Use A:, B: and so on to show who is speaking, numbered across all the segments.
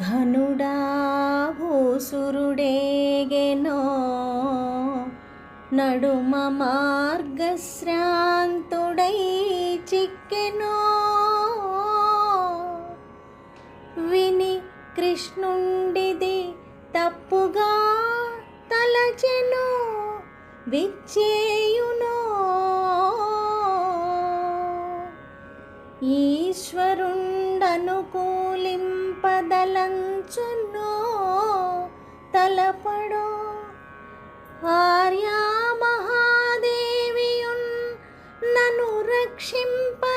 A: ఘనుడా భూసురుడేగెనో నడుమ మార్గశ్రాంతుడై చిక్కెనో. విని కృష్ణుండిది తప్పుగా తలచెను విచ్చేయునో. ఈశ్వరుండనుకూలిం ఈశ్వరుండనుకూలింపదలంచునో తలపడో. ఆర్యా మహాదేవియున్ నను రక్షింపనిరుంగునో.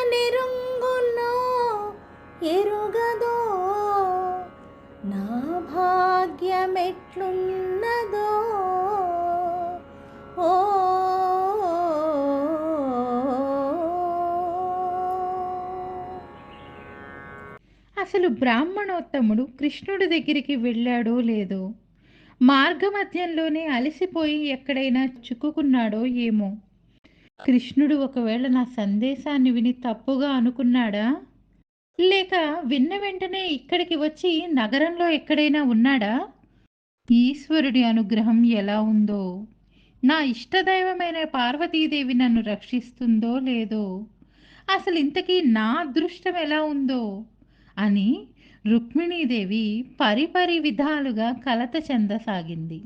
A: ఎరుగదో నా భాగ్యమెట్లున్నదో.
B: అసలు బ్రాహ్మణోత్తముడు కృష్ణుడి దగ్గరికి వెళ్ళాడో లేదో? మార్గమధ్యంలోనే అలసిపోయి ఎక్కడైనా చిక్కుకున్నాడో ఏమో? కృష్ణుడు ఒకవేళ నా సందేశాన్ని విని తప్పుగా అనుకున్నాడా? లేక విన్న వెంటనే ఇక్కడికి వచ్చి నగరంలో ఎక్కడైనా ఉన్నాడా? ఈశ్వరుడి అనుగ్రహం ఎలా ఉందో? నా ఇష్టదైవమైన పార్వతీదేవి నన్ను రక్షిస్తుందో లేదో? అసలు ఇంతకీ నా అదృష్టం ఎలా ఉందో? అని రుక్మిణీదేవి పరిపరి విధాలుగా కలత చెందసాగింది.